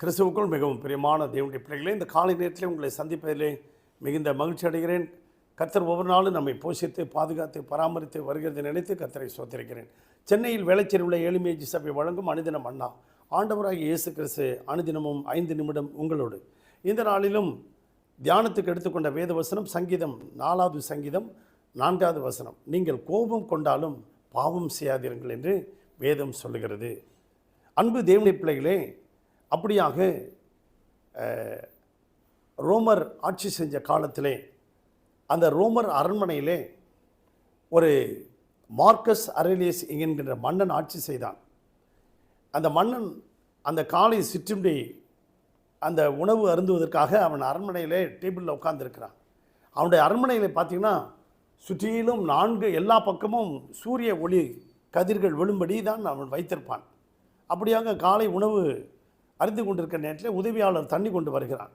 கிறிஸ்துவுக்குள் மிகவும் பிரியமான தேவனுடைய பிள்ளைகளே இந்த காலை நேரத்தில் உங்களை சந்திப்பதிலே மிகுந்த மகிழ்ச்சி அடைகிறேன். கர்த்தர் ஒவ்வொரு நாளும் நம்மை போஷித்து பாதுகாத்து பராமரித்து வருகிறதை நினைத்து கர்த்தரை சோத்திருக்கிறேன் சென்னையில் வேளச்சேரி உள்ள ஏழுமேஜி சபை வழங்கும் அனுதினம் அண்ணா. ஆண்டவராகிய இயேசு கிறிஸ்து அனுதினமும் ஐந்து நிமிடம் உங்களோடு. இந்த நாளிலும் தியானத்துக்கு எடுத்துக்கொண்ட வேத வசனம் சங்கீதம் நாலாவது சங்கீதம் நான்காவது வசனம். நீங்கள் கோபம் கொண்டாலும் பாவம் செய்யாதீர்கள் என்று வேதம் சொல்லுகிறது. அன்பு தேவனுடைய பிள்ளைகளே அப்படியாக ரோமர் ஆட்சி செஞ்ச காலத்திலே அந்த ரோமர் அரண்மனையிலே ஒரு மார்க்கஸ் அரேலியஸ் என்கின்ற மன்னன் ஆட்சி செய்தான். அந்த மன்னன் அந்த காலை சிற்றுண்டி அந்த உணவு அருந்துவதற்காக அவன் அரண்மனையிலே டேபிளில் உட்காந்துருக்கிறான் அவனுடைய அரண்மனையில் பார்த்தீங்கன்னா சுற்றிலும் நான்கு எல்லா பக்கமும் சூரிய ஒளி கதிர்கள் விழும்படி தான் அவன் வைத்திருப்பான். அப்படியாக காலை உணவு அறிந்து கொண்டிருக்கிற நேரத்தில் உதவியாளர் தண்ணி கொண்டு வருகிறான்.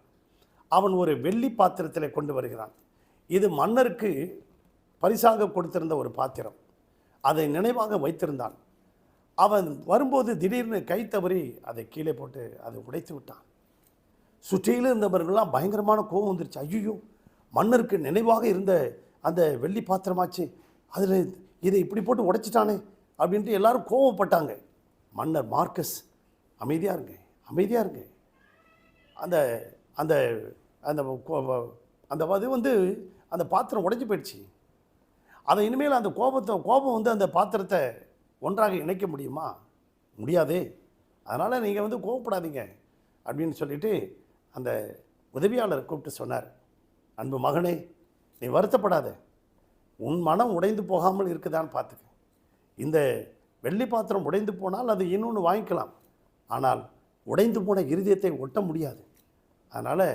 அவன் ஒரு வெள்ளி பாத்திரத்தில் கொண்டு வருகிறான். இது மன்னருக்கு பரிசாக கொடுத்திருந்த ஒரு பாத்திரம். அதை நினைவாக வைத்திருந்தான். அவன் வரும்போது திடீர்னு கை தவறி அதை கீழே போட்டு அதை உடைத்து விட்டான். சுற்றியிலும் இருந்தவர்கள்லாம் பயங்கரமான கோபம் வந்துருச்சு. ஐயோ மன்னருக்கு நினைவாக இருந்த அந்த வெள்ளி பாத்திரமாச்சு அதில் இதை இப்படி போட்டு உடைச்சிட்டானே அப்படின்ட்டு எல்லாரும் கோவப்பட்டாங்க மன்னர் மார்க்கஸ் அமைதியாக இருங்க. அமைதியாக இருக்குது அந்த அந்த அந்த கோ- அந்த இது வந்து அந்த பாத்திரம் உடைஞ்சு போயிடுச்சு. அதை இனிமேல் அந்த கோபத்தை கோபம் வந்து அந்த பாத்திரத்தை ஒன்றாக இணைக்க முடியுமா? முடியாதே. அதனால் நீங்கள் வந்து கோவப்படாதீங்க அப்படின்னு சொல்லிட்டு அந்த உதவியாளர் கூப்பிட்டு சொன்னார். அன்பு மகனே நீ வருத்தப்படாத. உன் மனம் உடைந்து போகாமல் இருக்குதான்னு பார்த்துக்க. இந்த வெள்ளி பாத்திரம் உடைந்து போனால் அது இன்னொன்று வாங்கிக்கலாம். ஆனால் உடைந்து போன இருதயத்தை ஒட்ட முடியாது. அதனால்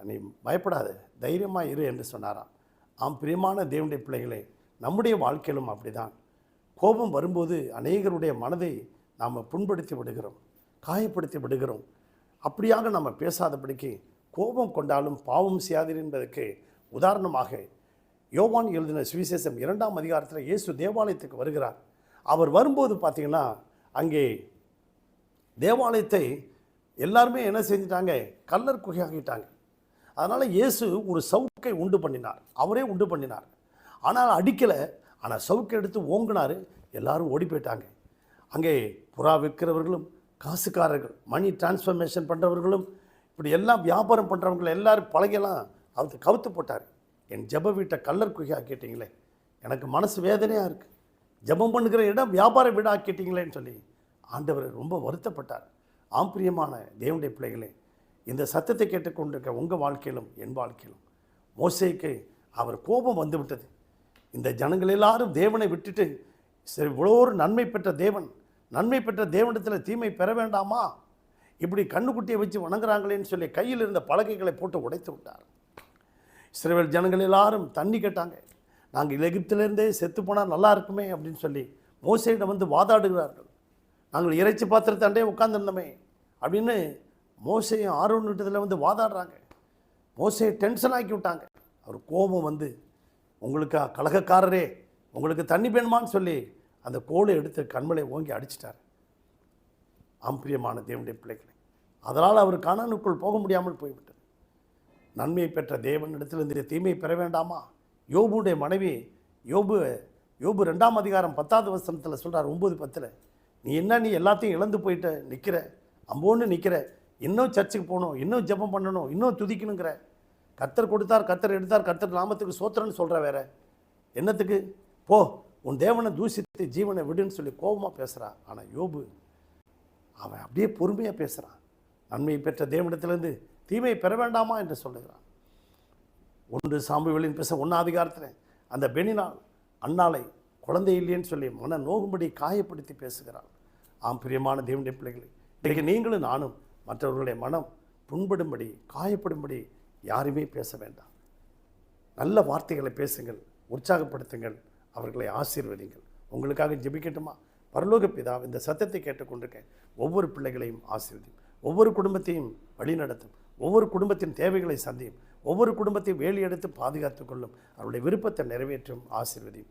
நீ பயப்படாத தைரியமாக இரு என்று சொன்னாராம். ஆம் பிரியமான தேவனுடைய பிள்ளைகளே நம்முடைய வாழ்க்கையிலும் அப்படிதான். கோபம் வரும்போது அநேகருடைய மனதை நாம் புண்படுத்தி விடுகிறோம் காயப்படுத்தி விடுகிறோம். அப்படியாக நம்ம பேசாதபடிக்கு கோபம் கொண்டாலும் பாவம் செய்யாதீர் என்பதற்கு உதாரணமாக யோவான் எழுதின சுவிசேஷம் இரண்டாம் அதிகாரத்தில் இயேசு தேவாலயத்துக்கு வருகிறார். அவர் வரும்போது பார்த்திங்கன்னா அங்கே தேவாலயத்தை எல்லாருமே என்ன செஞ்சிட்டாங்க? கல்லர் குகையாகிட்டாங்க அதனால் இயேசு ஒரு சவுக்கை உண்டு பண்ணினார். அவரே உண்டு பண்ணினார். ஆனால் அடிக்கலை. ஆனால் சவுக்கை எடுத்து ஓங்கினார். எல்லாரும் ஓடி போயிட்டாங்க. அங்கே புறா விற்கிறவர்களும் காசுக்காரர்கள் மணி டிரான்ஸ்ஃபர்மேஷன் பண்ணுறவர்களும் இப்படி எல்லாம் வியாபாரம் பண்ணுறவங்களை எல்லாரும் பழகெல்லாம் அவர் கவுத்து போட்டார். என் ஜெப வீட்டை கல்லர் குகை ஆக்கிட்டீங்களே எனக்கு மனசு வேதனையாக இருக்குது ஜெபம் பண்ணுகிற இடம் வியாபார வீடு ஆக்கிட்டீங்களேன்னு சொல்லி ஆண்டவர் ரொம்ப வருத்தப்பட்டார். ஆம்பிரியமான தேவனுடைய பிள்ளைகளே இந்த சத்தத்தை கேட்டுக்கொண்டிருக்க உங்கள் வாழ்க்கையிலும் என் வாழ்க்கையிலும் மோசைக்கு அவர் கோபம் வந்துவிட்டது. இந்த ஜனங்கள் எல்லாரும் தேவனை விட்டுட்டு சரி இவ்வளோ ஒரு நன்மை பெற்ற தேவன் நன்மை பெற்ற தேவனிடத்தில் தீமை பெற வேண்டாமா? இப்படி கண்ணுக்குட்டியை வச்சு வணங்குறாங்களேன்னு சொல்லி கையில் இருந்த பலகைகளை போட்டு உடைத்து விட்டார். இஸ்ரேல் ஜனங்கள் எல்லாரும் தண்ணி கேட்டாங்க. நாங்கள் எகிப்திலேருந்தே செத்து போனால் நல்லா இருக்குமே அப்படின்னு சொல்லி மோசையிடம் வந்து வாதாடுகிறார்கள். நாங்கள் இறைச்சி பாத்திரத்தாண்டே உட்காந்துருந்தோமே அப்படின்னு மோசையும் ஆர்வம் விட்டதில் வந்து வாதாடுறாங்க. மோசையை டென்ஷன் ஆக்கி விட்டாங்க. அவர் கோபம் வந்து உங்களுக்கு கழகக்காரரே உங்களுக்கு தண்ணி வேணுமான்னு சொல்லி அந்த கோலை எடுத்து கண்மலை ஓங்கி அடிச்சிட்டார். ஆம்பிரியமான தேவனுடைய பிள்ளைகளை அதனால் அவர் காணானுக்குள் போக முடியாமல் போய்விட்டது. நன்மையை பெற்ற தேவனிடத்தில் இந்த தீமையை பெற வேண்டாமா? யோபுடைய மனைவி யோபு யோபு ரெண்டாம் அதிகாரம் பத்தாவது வசனத்தில் சொல்கிறார் ஒம்பது பத்தில் நீ என்ன நீ எல்லாத்தையும் இழந்து போயிட்ட நிற்கிற அம்போன்னு நிற்கிற இன்னும் சர்ச்சுக்கு போகணும் இன்னும் ஜெபம் பண்ணணும் இன்னும் துதிக்கணுங்கிற. கத்தர் கொடுத்தார் கத்தர் எடுத்தார் கத்தர் நாமத்துக்கு சோத்திரன்னு சொல்கிற வேற. என்னத்துக்கு? போ உன் தேவனை தூசித்து ஜீவனை விடுன்னு சொல்லி கோபமாக பேசுகிறான் ஆனால் யோபு அவன் அப்படியே பொறுமையாக பேசுகிறான் நன்மையை பெற்ற தேவனிடத்திலிருந்து தீமையை பெற வேண்டாமா என்று சொல்லுகிறான். ஒன்று சாம்புகளின் பேச ஒன்றாதிகாரத்தில் அந்த பெனினால் அன்னாலை குழந்தை இல்லைன்னு சொல்லி மன நோகும்படி காயப்படுத்தி பேசுகிறாள். ஆம் பிரியமான தேவனுடைய பிள்ளைகளை இன்றைக்கு நீங்களும் நானும் மற்றவர்களுடைய மனம் புண்படும்படி காயப்படும்படி யாருமே பேச வேண்டாம். நல்ல வார்த்தைகளை பேசுங்கள் உற்சாகப்படுத்துங்கள் அவர்களை ஆசீர்வதிங்கள். உங்களுக்காக ஜெபிக்கட்டுமா? பரலோக பிதா இந்த சத்தத்தை கேட்டுக்கொண்டிருக்கேன் ஒவ்வொரு பிள்ளைகளையும் ஆசீர்வதியும். ஒவ்வொரு குடும்பத்தையும் வழிநடத்தும். ஒவ்வொரு குடும்பத்தின் தேவைகளை சந்தியும். ஒவ்வொரு குடும்பத்தையும் வேலி எடுத்து பாதுகாத்துக் கொள்ளும். அவருடைய விருப்பத்தை நிறைவேற்றும் ஆசீர்வதியும்.